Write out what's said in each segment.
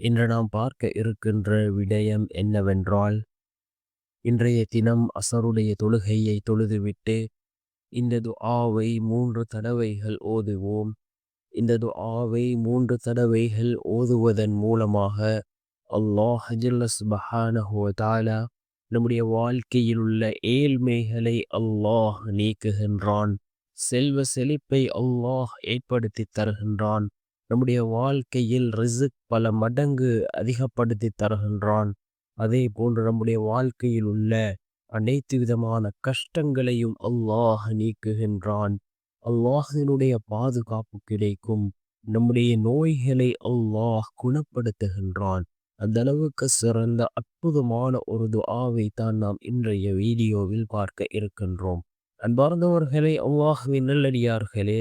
இன்று நாம் பார்க்க இருக்கின்ற விடயம் என்னவென்றால் இன்றைய தினம் அசருடைய தொழுகையை தொழுதுவிட்டு இந்த துஆவை மூன்று தடவைகள் ஓதுவோம். இந்த துஆவை மூன்று தடவைகள் ஓதுவதன் மூலமாக அல்லாஹ் சுபஹானஹு தாலா நம்முடைய வாழ்க்கையில் உள்ள ஏழ்மைகளை அல்லாஹ் நீக்குகின்றான். செல்வ செழிப்பை அல்லாஹ் ஏற்படுத்தி தருகின்றான். நம்முடைய வாழ்க்கையில் ரிசுக் பல மடங்கு அதிகப்படுத்தி தருகின்றான். அதே போன்று நம்முடைய வாழ்க்கையில் உள்ள அனைத்து விதமான கஷ்டங்களையும் அல்லாஹ் நீக்குகின்றான். அல்லாஹினுடைய பாதுகாப்பு கிடைக்கும். நம்முடைய நோய்களை அல்லாஹ் குணப்படுத்துகின்றான். அந்த அளவுக்கு சிறந்த அற்புதமான ஒரு துஆவை தான் நாம் இன்றைய வீடியோவில் பார்க்க இருக்கின்றோம். அன்பார்ந்தவர்களே அல்லாஹுவின் நல்லடியார்களே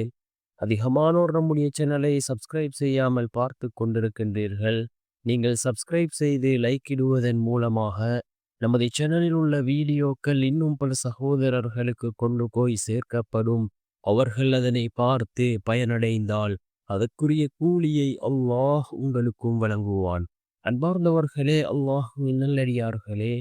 அதிகமானோர் நம்முடைய சேனலை சப்ஸ்கிரைப் செய்யாமல் பார்த்து கொண்டிருக்கின்றீர்கள். நீங்கள் சப்ஸ்கிரைப் செய்து லைக் இடுவதன் மூலமாக நமது சேனலில் உள்ள வீடியோக்கள் இன்னும் பல சகோதரர்களுக்கு கொண்டு போய் சேர்க்கப்படும். அவர்கள் அதனை பார்த்து பயனடைந்தால் அதற்குரிய கூலியை அல்லாஹ் உங்களுக்கும் வழங்குவான். அன்பார்ந்தவர்களே அல்லாஹ் நல்லடியார்களே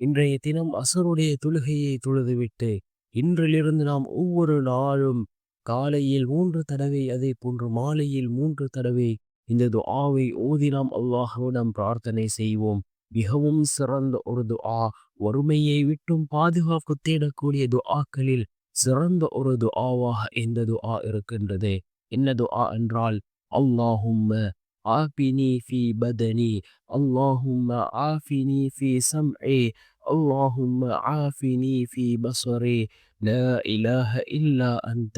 இன்றைய தினம் அசருடைய தொழுகையை தொழுதுவிட்டு இன்றிலிருந்து நாம் ஒவ்வொரு நாளும் காலையில் மூன்று தடவை அதே போன்று மாலையில் மூன்று தடவை இந்த துஆவை ஓதி நாம் அல்லாஹுவிடம் பிரார்த்தனை செய்வோம் மிகவும் சிறந்த ஒரு துஆ வறுமையை விட்டும் பாதுகாப்பு தேடக்கூடிய துஆக்களில் சிறந்த ஒரு துஆவாக இந்த துஆ இருக்கின்றது என்ன துஆ என்றால் அல்லாஹும்ம ஆஃபினி ஃபி பதனி அல்லாஹும்ம ஆஃபினி ஃபி சம்இ اللهم عافني في بصري لا إله إلا أنت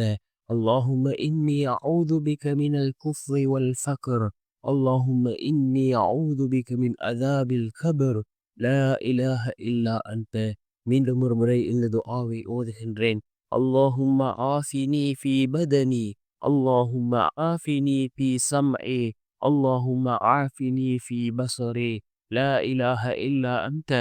اللهم إني أعوذ بك من الكفر والفقر اللهم إني أعوذ بك من عذاب الكبر لا إله إلا أنت மீண்டும் ஒரு முறை இந்த துஆவை ஓதுகின்றேன் اللهم عافني في بدني اللهم عافني في سمعي اللهم عافني في بصري لا إله إلا أنت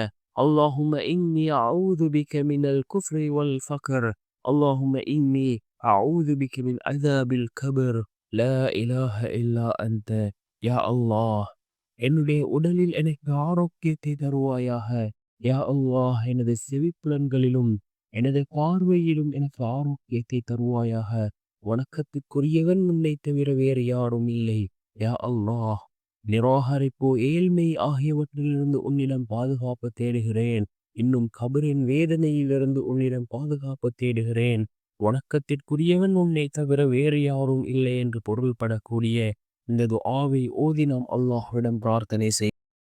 اللهم إني أعوذ بك من الكفر والفقر اللهم إني أعوذ بك من عذاب الكبر لا إله إلا أنت يا الله என்னுடைய உடலில் எனக்கு ஆரோக்கியத்தை தருவாயாக யா அல்லாஹ் எனது செவிப்புலன்களிலும் எனது பார்வையிலும் எனக்கு ஆரோக்கியத்தை தருவாயாக வணக்கத்துக்குரியவன் உன்னை தவிர வேறு யாரும் இல்லை யா அல்லாஹ் நிராகரிப்பு ஏழ்மை ஆகியவற்றிலிருந்து உன்னிடம் பாதுகாப்பு தேடுகிறேன் இன்னும் கபரின் வேதனையிலிருந்து உன்னிடம் பாதுகாப்பு தேடுகிறேன் வணக்கத்திற்குரியவன் உன்னை தவிர வேறு யாரும் இல்லை என்று பொருள்படக்கூடிய இந்த துஆவை ஓதி நாம் அல்லாஹ்விடம் பிரார்த்தனை செய்